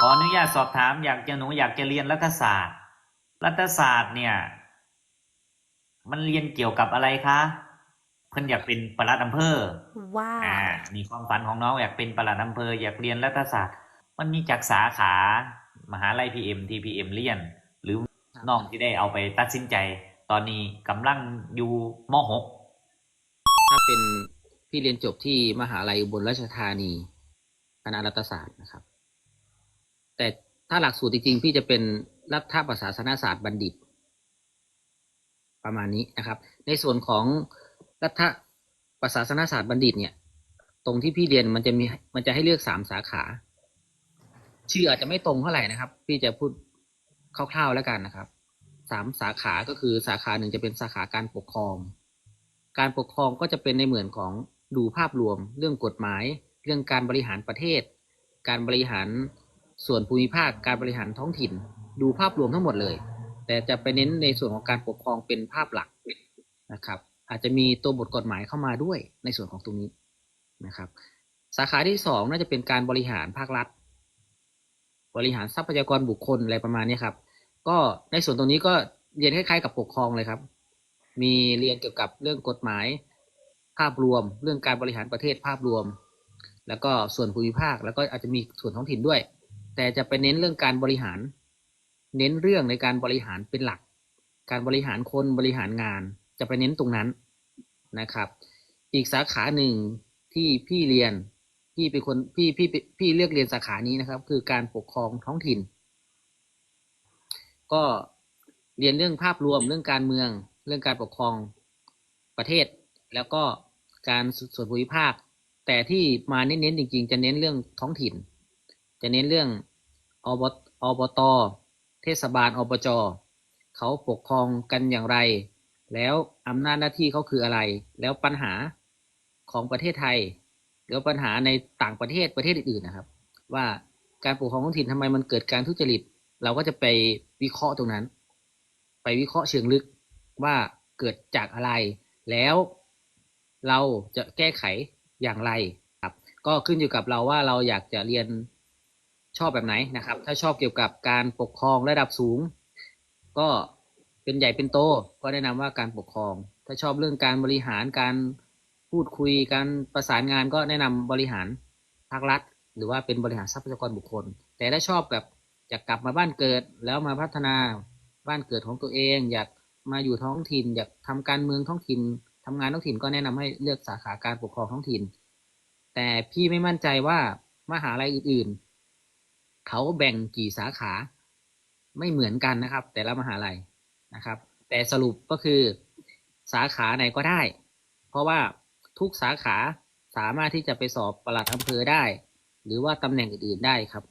ขออนุญาตสอบถามอยากจะหนูอยากจะเรียนรัฐศาสตร์ รัฐศาสตร์เนี่ย มันเรียนเกี่ยวกับอะไรคะเพิ่นอยากเป็นปลัดอำเภอว้าวอ่านี่ความฝันของน้องอยากเป็นปลัดอำเภอ อยากเรียนรัฐศาสตร์ มันมีจากสาขามหาลัยพีเอ็มทีพีเอ็มเรียน หรือน้องที่ได้เอาไปตัดสินใจ ตอนนี้กำลังอยู่มหกถ้าเป็นพี่เรียนจบที่มหาลัยอุบลราชธานี คณะรัฐศาสตร์นะครับแต่ ถ้าหลักสูตรจริงๆพี่จะเป็นรัฐประศาสนศาสตร์บัณฑิต ประมาณนี้นะครับ ในส่วนของรัฐประศาสนศาสตร์บัณฑิตเนี่ย ตรงที่พี่เรียนมันจะมีมันจะให้เลือกสามสาขา ชื่ออาจจะไม่ตรงเท่าไหร่นะครับ พี่จะพูดคร่าวๆแล้วกันนะครับสามสาขาก็คือสาขาหนึ่งจะเป็นสาขาการปกครอง การปกครองก็จะเป็นในเหมือนของดูภาพรวม เรื่องกฎหมาย เรื่องการบริหารประเทศ การบริหาร ส่วนภูมิภาคการบริหารท้องถิ่น ดูภาพรวมทั้งหมดเลย แต่จะไปเน้นในส่วนของการปกครองเป็นภาพหลักนะครับ อาจจะมีตัวบทกฎหมายเข้ามาด้วยในส่วนของตรงนี้นะครับ สาขาที่สองน่าจะเป็นการบริหารภาครัฐ บริหารทรัพยากรบุคคลอะไรประมาณนี้ครับ ก็ในส่วนตรงนี้ก็เรียนคล้ายๆกับปกครองเลยครับ มีเรียนเกี่ยวกับเรื่องกฎหมายภาพรวม เรื่องการบริหารประเทศภาพรวม แล้วก็ส่วนภูมิภาคแล้วก็อาจจะมีส่วนท้องถิ่นด้วย แต่จะไปเน้นเรื่องการบริหาร เน้นเรื่องในการบริหารเป็นหลัก การบริหารคนบริหารงาน จะไปเน้นตรงนั้นนะครับ อีกสาขาหนึ่งที่พี่เรียนพี่เป็นคนพี่พี่พี่พี่เลือกเรียนสาขานี้นะครับ คือการปกครองท้องถิ่น ก็เรียนเรื่องภาพรวมเรื่องการเมือง เรื่องการปกครองประเทศ แล้วก็การส่วนภูมิภาค แต่ที่มาเน้นๆจริง ๆ จะเน้นเรื่องท้องถิ่น จะเน้นเรื่อง อบอบต เทศบาล อบจ เขาปกครองกันอย่างไร แล้วอำนาจหน้าที่เขาคืออะไร แล้วปัญหาของประเทศไทยหรือปัญหาในต่างประเทศประเทศอื่นๆนะครับ ว่าการปกครองท้องถิ่นทำไมมันเกิดการทุจริต เราก็จะไปวิเคราะห์ตรงนั้น ไปวิเคราะห์เชิงลึกว่าเกิดจากอะไร แล้วเราจะแก้ไขอย่างไรครับ ก็ขึ้นอยู่กับเราว่าเราอยากจะเรียน ชอบแบบไหนนะครับ ถ้าชอบเกี่ยวกับการปกครองระดับสูง ก็เป็นใหญ่เป็นโต ก็แนะนำว่าการปกครอง ถ้าชอบเรื่องการบริหารการพูดคุยการประสานงานก็แนะนำบริหารภาครัฐ หรือว่าเป็นบริหารทรัพยากรบุคคล แต่ถ้าชอบแบบอยากกลับมาบ้านเกิดแล้วมาพัฒนาบ้านเกิดของตัวเอง อยากมาอยู่ท้องถิ่น อยากทำการเมืองท้องถิ่นทำงานท้องถิ่นก็แนะนำให้เลือกสาขาการปกครองท้องถิ่น แต่พี่ไม่มั่นใจว่ามหาลัยอื่นๆ เขาแบ่งกี่สาขาไม่เหมือนกันนะครับ แต่ละมหาลัยนะครับ แต่สรุปก็คือสาขาไหนก็ได้ เพราะว่าทุกสาขาสามารถที่จะไปสอบประหลัดอำเภอได้ หรือว่าตำแหน่งอื่นๆได้ครับ